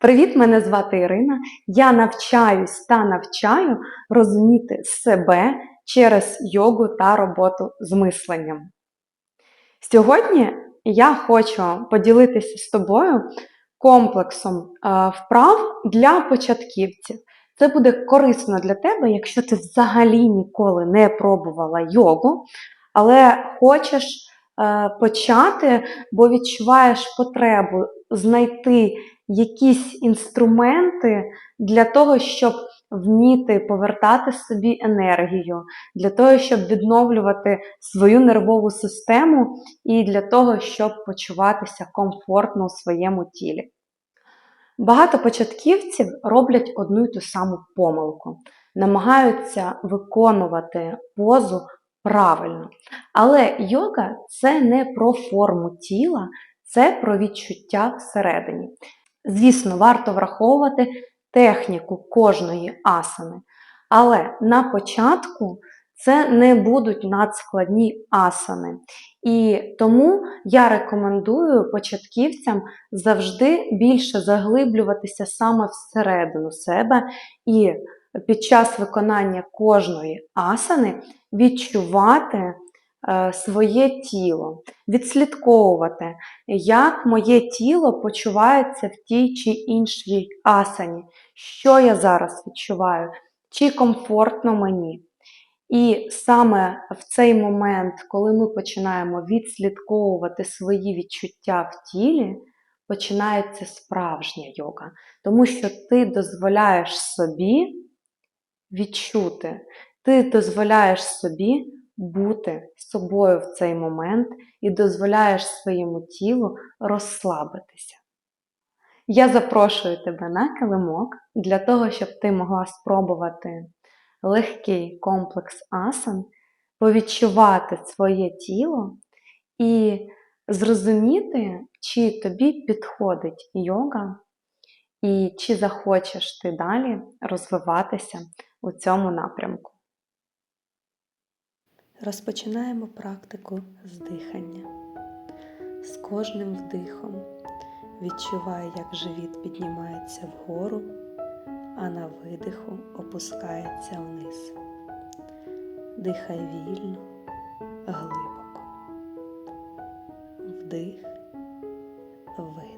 Привіт, мене звати Ірина. Я навчаюсь та навчаю розуміти себе через йогу та роботу з мисленням. Сьогодні я хочу поділитися з тобою комплексом е, вправ для початківців. Це буде корисно для тебе, якщо ти взагалі ніколи не пробувала йогу, але хочеш е, почати, бо відчуваєш потребу знайти якісь інструменти для того, щоб вміти повертати собі енергію, для того, щоб відновлювати свою нервову систему і для того, щоб почуватися комфортно у своєму тілі. Багато початківців роблять одну і ту саму помилку, намагаються виконувати позу правильно. Але йога це не про форму тіла, це про відчуття всередині. Звісно, варто враховувати техніку кожної асани. Але на початку це не будуть надскладні асани. І тому я рекомендую початківцям завжди більше заглиблюватися саме всередину себе і під час виконання кожної асани відчувати своє тіло, відслідковувати, як моє тіло почувається в тій чи іншій асані, що я зараз відчуваю, чи комфортно мені. І саме в цей момент, коли ми починаємо відслідковувати свої відчуття в тілі, починається справжня йога. Тому що ти дозволяєш собі відчути, ти дозволяєш собі бути собою в цей момент і дозволяєш своєму тілу розслабитися. Я запрошую тебе на килимок для того, щоб ти могла спробувати легкий комплекс асан, повідчувати своє тіло і зрозуміти, чи тобі підходить йога, і чи захочеш ти далі розвиватися у цьому напрямку. Розпочинаємо практику з дихання. З кожним вдихом відчувай, як живіт піднімається вгору, а на видиху опускається вниз. Дихай вільно, глибоко. Вдих, видих.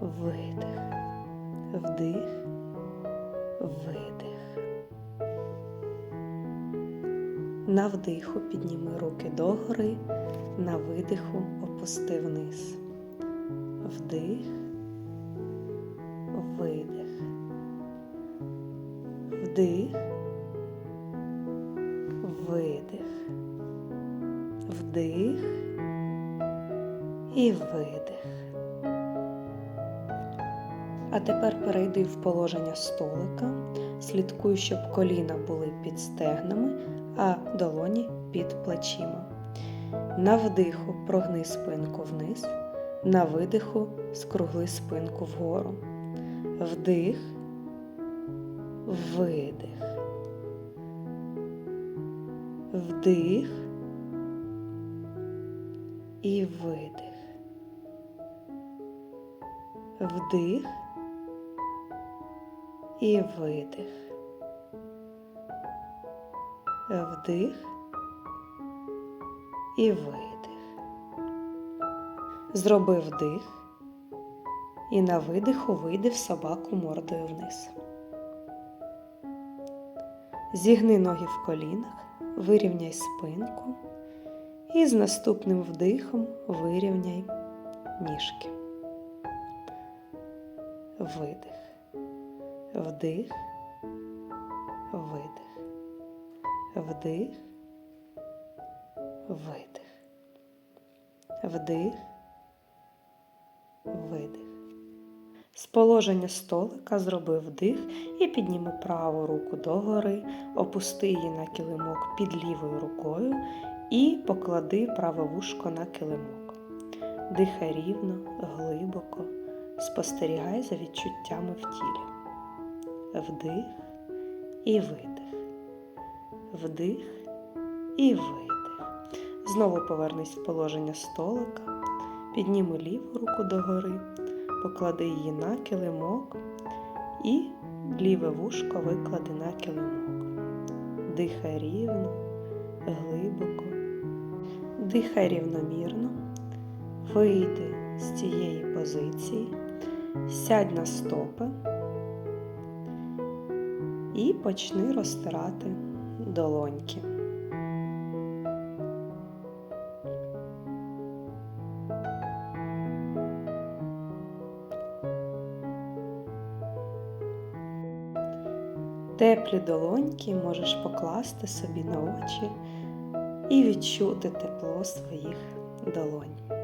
видих, вдих, видих. На вдиху підніми руки догори, на видиху опусти вниз. Вдих, видих, вдих, видих. Вдих. І видих. А тепер перейди в положення столика, слідкуй, щоб коліна були під стегнами, а долоні під плечима. На вдиху прогни спинку вниз, на видиху скругли спинку вгору. Вдих, видих. Вдих і видих. Вдих і видих. Вдих і видих. Зроби вдих і на видиху вийди в собаку мордою вниз. Зігни ноги в колінах, вирівняй спинку і з наступним вдихом вирівняй ніжки. Видих. Вдих, видих, вдих, видих, вдих, видих. З положення столика зроби вдих і підніми праву руку догори, опусти її на килимок під лівою рукою і поклади праве вушко на килимок. Дихай рівно, глибоко, спостерігай за відчуттями в тілі. Вдих і видих. Вдих і видих. Знову повернись в положення столика, підніми ліву руку догори, поклади її на килимок. І ліве вушко виклади на килимок. Дихай рівно, глибоко, дихай рівномірно, вийди з цієї позиції, сядь на стопи і почни розтирати долоньки. Теплі долоньки можеш покласти собі на очі і відчути тепло своїх долонь.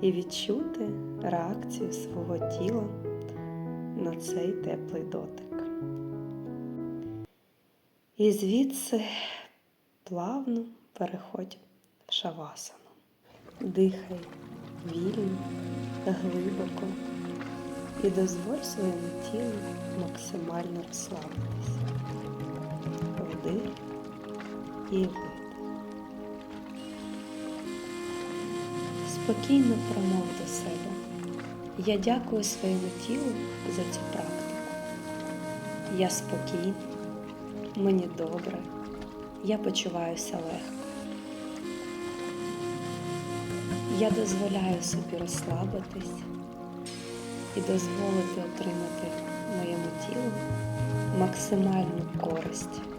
І відчути реакцію свого тіла на цей теплий дотик. І звідси плавно переходь в шавасану. Дихай вільно, глибоко і дозволь своєму тілу максимально розслабитися. Вдих і видих. Спокійно промов до себе. Я дякую своєму тілу за цю практику. Я спокійна, мені добре, я почуваюся легко. Я дозволяю собі розслабитись і дозволити отримати моєму тілу максимальну користь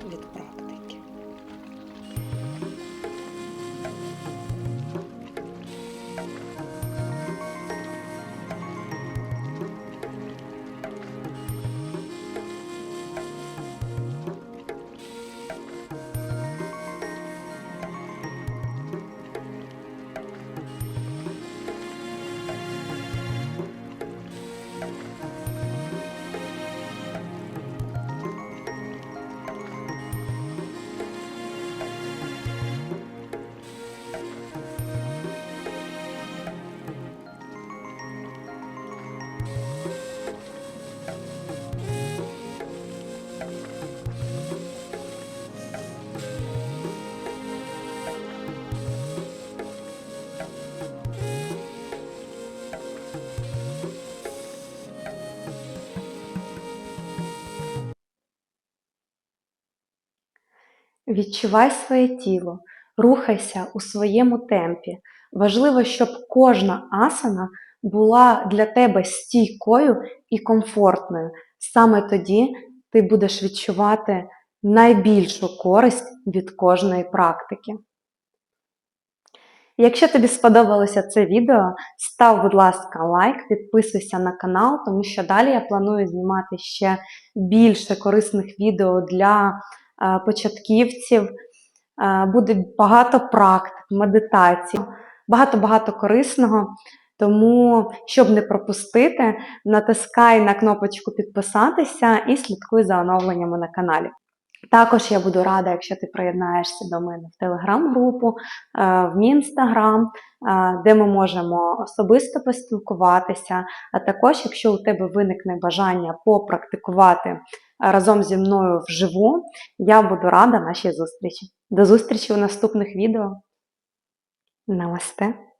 Відчувай своє тіло, рухайся у своєму темпі. Важливо, щоб кожна асана була для тебе стійкою і комфортною. Саме тоді ти будеш відчувати найбільшу користь від кожної практики. Якщо тобі сподобалося це відео, став, будь ласка, лайк, підписуйся на канал, тому що далі я планую знімати ще більше корисних відео для початківців. Е, Буде багато практик, медитацій, багато-багато корисного. Тому, щоб не пропустити, натискай на кнопочку підписатися і слідкуй за оновленнями на каналі. Також я буду рада, якщо ти приєднаєшся до мене в телеграм-групу, е, в мій інстаграм, е, де ми можемо особисто поспілкуватися. А також, якщо у тебе виникне бажання попрактикувати разом зі мною вживу, я буду рада нашій зустрічі. До зустрічі у наступних відео. Намасте!